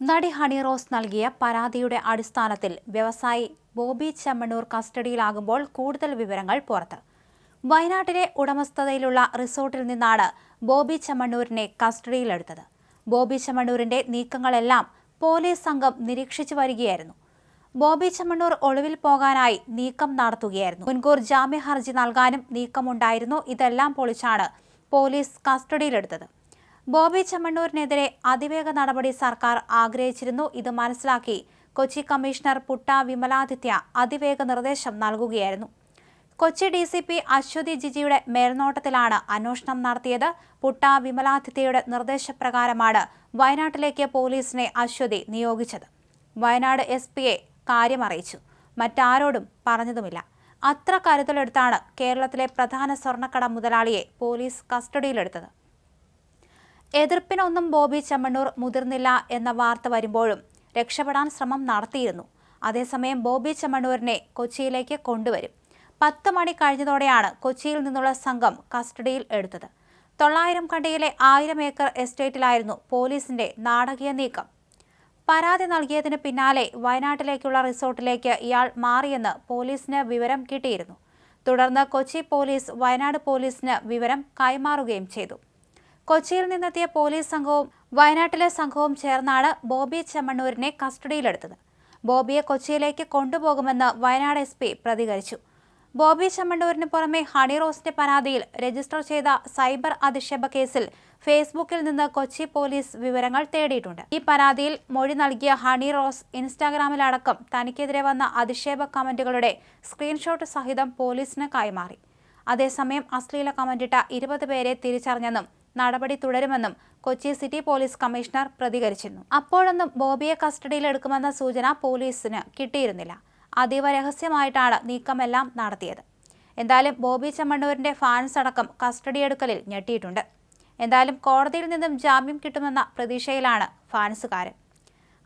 നടി ഹണി റോസ് നൽകിയ പരാതിയുടെ അടിസ്ഥാനത്തിൽ വ്യവസായി ബോബി ചെമ്മണ്ണൂർ കസ്റ്റഡിയിലാകുമ്പോൾ കൂടുതൽ വിവരങ്ങൾ പുറത്ത്. വയനാട്ടിലെ ഉടമസ്ഥതയിലുള്ള റിസോർട്ടിൽ നിന്നാണ് ബോബി ചെമ്മണ്ണൂരിനെ കസ്റ്റഡിയിലെടുത്തത്. ബോബി ചെമ്മണ്ണൂരിന്റെ നീക്കങ്ങളെല്ലാം പോലീസ് സംഘം നിരീക്ഷിച്ചു വരികയായിരുന്നു. ബോബി ചെമ്മണ്ണൂർ ഒളിവിൽ പോകാനായി നീക്കം നടത്തുകയായിരുന്നു. മുൻകൂർ ജാമ്യ ഹർജി നൽകാനും നീക്കമുണ്ടായിരുന്നു. ഇതെല്ലാം പൊളിച്ചാണ് പോലീസ് കസ്റ്റഡിയിലെടുത്തത്. ബോബി ചെമ്മണ്ണൂരിനെതിരെ അതിവേഗ നടപടി സർക്കാർ ആഗ്രഹിച്ചിരുന്നു. ഇത് മനസ്സിലാക്കി കൊച്ചി കമ്മീഷണർ പുട്ട വിമലാദിത്യ അതിവേഗ നിർദ്ദേശം നൽകുകയായിരുന്നു. Kochi D C P Aswathy ജിജിയുടെ മേൽനോട്ടത്തിലാണ് അന്വേഷണം നടത്തിയത്. പുട്ട വിമലാദിത്യയുടെ നിർദ്ദേശപ്രകാരമാണ് വയനാട്ടിലേക്ക് പോലീസിനെ അശ്വതി നിയോഗിച്ചത്. വയനാട് എസ് പിയെ കാര്യമറിയിച്ചു മറ്റാരോടും പറഞ്ഞതുമില്ല. അത്ര കരുതലെടുത്താണ് കേരളത്തിലെ പ്രധാന സ്വർണക്കട മുതലാളിയെ പോലീസ് കസ്റ്റഡിയിലെടുത്തത്. എതിർപ്പിനൊന്നും ബോബി ചെമ്മണ്ണൂർ മുതിർന്നില്ല എന്ന വാർത്ത വരുമ്പോഴും രക്ഷപ്പെടാൻ ശ്രമം നടത്തിയിരുന്നു. അതേസമയം ബോബി ചെമ്മണ്ണൂരിനെ കൊച്ചിയിലേക്ക് കൊണ്ടുവരും. പത്ത് മണി കഴിഞ്ഞതോടെയാണ് കൊച്ചിയിൽ നിന്നുള്ള സംഘം കസ്റ്റഡിയിൽ എടുത്തത്. തൊള്ളായിരം കണ്ടിയിലെ ആയിരം ഏക്കർ എസ്റ്റേറ്റിലായിരുന്നു പോലീസിന്റെ നാടകീയ നീക്കം. പരാതി നൽകിയതിന് പിന്നാലെ വയനാട്ടിലേക്കുള്ള റിസോർട്ടിലേക്ക് ഇയാൾ മാറിയെന്ന് പോലീസിന് വിവരം കിട്ടിയിരുന്നു. തുടർന്ന് കൊച്ചി പോലീസ് വയനാട് പോലീസിന് വിവരം കൈമാറുകയും ചെയ്തു. കൊച്ചിയിൽ നിന്നെത്തിയ പോലീസ് സംഘവും വയനാട്ടിലെ സംഘവും ചേർന്നാണ് ബോബി ചെമ്മണ്ണൂരിനെ കസ്റ്റഡിയിലെടുത്തത്. ബോബിയെ കൊച്ചിയിലേക്ക് കൊണ്ടുപോകുമെന്ന് വയനാട് എസ് പി പ്രതികരിച്ചു. ബോബി ചെമ്മണ്ണൂരിന് പുറമെ ഹണി റോസിന്റെ പരാതിയിൽ രജിസ്റ്റർ ചെയ്ത സൈബർ അധിക്ഷേപ കേസിൽ ഫേസ്ബുക്കിൽ നിന്ന് കൊച്ചി പോലീസ് വിവരങ്ങൾ തേടിയിട്ടുണ്ട്. ഈ പരാതിയിൽ മൊഴി നൽകിയ ഹണി റോസ് ഇൻസ്റ്റാഗ്രാമിലടക്കം തനിക്കെതിരെ വന്ന അധിക്ഷേപ കമന്റുകളുടെ സ്ക്രീൻഷോട്ട് സഹിതം പോലീസിന് കൈമാറി. അതേസമയം അശ്ലീല കമന്റിട്ട ഇരുപത് പേരെ തിരിച്ചറിഞ്ഞെന്നും നടപടി തുടരുമെന്നും കൊച്ചി സിറ്റി പോലീസ് കമ്മീഷണർ പ്രതികരിച്ചിരുന്നു. അപ്പോഴൊന്നും ബോബിയെ കസ്റ്റഡിയിലെടുക്കുമെന്ന സൂചന പോലീസിന് കിട്ടിയിരുന്നില്ല. അതീവ രഹസ്യമായിട്ടാണ് നീക്കമെല്ലാം നടത്തിയത്. എന്തായാലും ബോബി ചെമ്മണ്ണൂരിന്റെ ഫാൻസ് അടക്കം കസ്റ്റഡിയെടുക്കലിൽ ഞെട്ടിയിട്ടുണ്ട്. എന്തായാലും കോടതിയിൽ നിന്നും ജാമ്യം കിട്ടുമെന്ന പ്രതീക്ഷയിലാണ് ഫാൻസുകാരൻ.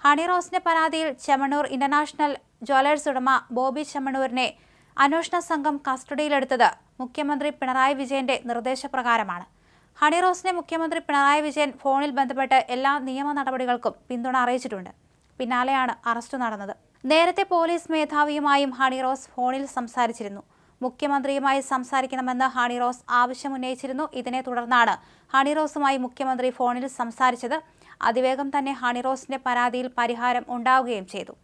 ഹണി റോസിന്റെ പരാതിയിൽ ചെമ്മണ്ണൂർ ഇന്റർനാഷണൽ ജ്വല്ലേഴ്സ് ഉടമ ബോബി ചെമ്മണ്ണൂരിനെ അന്വേഷണ സംഘം കസ്റ്റഡിയിലെടുത്തത് മുഖ്യമന്ത്രി പിണറായി വിജയന്റെ നിർദ്ദേശപ്രകാരമാണ്. ഹണി റോസിനെ മുഖ്യമന്ത്രി പിണറായി വിജയൻ ഫോണിൽ ബന്ധപ്പെട്ട് എല്ലാ നിയമ നടപടികൾക്കും പിന്തുണ അറിയിച്ചിട്ടുണ്ട്. പിന്നാലെയാണ് അറസ്റ്റ് നടന്നത്. നേരത്തെ പോലീസ് മേധാവിയുമായും ഹണിറോസ് ഫോണിൽ സംസാരിച്ചിരുന്നു. മുഖ്യമന്ത്രിയുമായി സംസാരിക്കണമെന്ന് ഹണിറോസ് ആവശ്യമുന്നയിച്ചിരുന്നു. ഇതിനെ തുടർന്നാണ് ഹണിറോസുമായി മുഖ്യമന്ത്രി ഫോണിൽ സംസാരിച്ചത്. അതിവേഗം തന്നെ ഹണിറോസിന്റെ പരാതിയിൽ പരിഹാരം ഉണ്ടാവുകയും ചെയ്തു.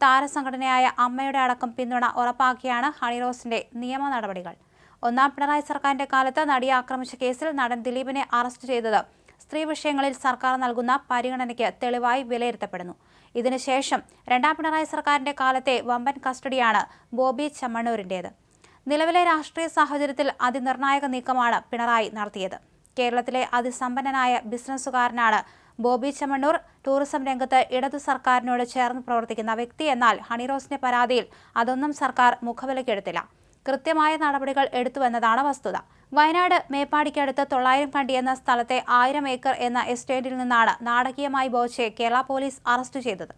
താരസംഘടനയായ അമ്മയുടെ അടക്കം പിന്തുണ ഉറപ്പാക്കിയാണ് ഹണിറോസിന്റെ നിയമ നടപടികൾ. ഒന്നാം പിണറായി സർക്കാരിന്റെ കാലത്ത് നടിയെ ആക്രമിച്ച കേസിൽ നടൻ ദിലീപിനെ അറസ്റ്റ് ചെയ്തത് സ്ത്രീ വിഷയങ്ങളിൽ സർക്കാർ നൽകുന്ന പരിഗണനയ്ക്ക് തെളിവായി വിലയിരുത്തപ്പെടുന്നു. ഇതിനുശേഷം രണ്ടാം പിണറായി സർക്കാരിന്റെ കാലത്തെ വമ്പൻ കസ്റ്റഡിയാണ് ബോബി ചമ്മണ്ണൂരിന്റേത് നിലവിലെ രാഷ്ട്രീയ സാഹചര്യത്തിൽ അതിനിർണായക നീക്കമാണ് പിണറായി നടത്തിയത്. കേരളത്തിലെ അതിസമ്പന്നനായ ബിസിനസ്സുകാരനാണ് ബോബി ചമ്മണ്ണൂർ. ടൂറിസം രംഗത്ത് ഇടതു സർക്കാരിനോട് ചേർന്ന് പ്രവർത്തിക്കുന്ന വ്യക്തി എന്നാൽ ഹണിറോസിന്റെ പരാതിയിൽ അതൊന്നും സർക്കാർ മുഖവിലക്കെടുത്തില്ല കൃത്യമായ നടപടികൾ എടുത്തുവെന്നതാണ് വസ്തുത. വയനാട് മേപ്പാടിക്കടുത്ത് തൊള്ളായിരം കണ്ടി എന്ന സ്ഥലത്തെ ആയിരം ഏക്കർ എന്ന എസ്റ്റേറ്റിൽ നിന്നാണ് നാടകീയമായി ബോച്ചെ കേരള പോലീസ് അറസ്റ്റ് ചെയ്തത്.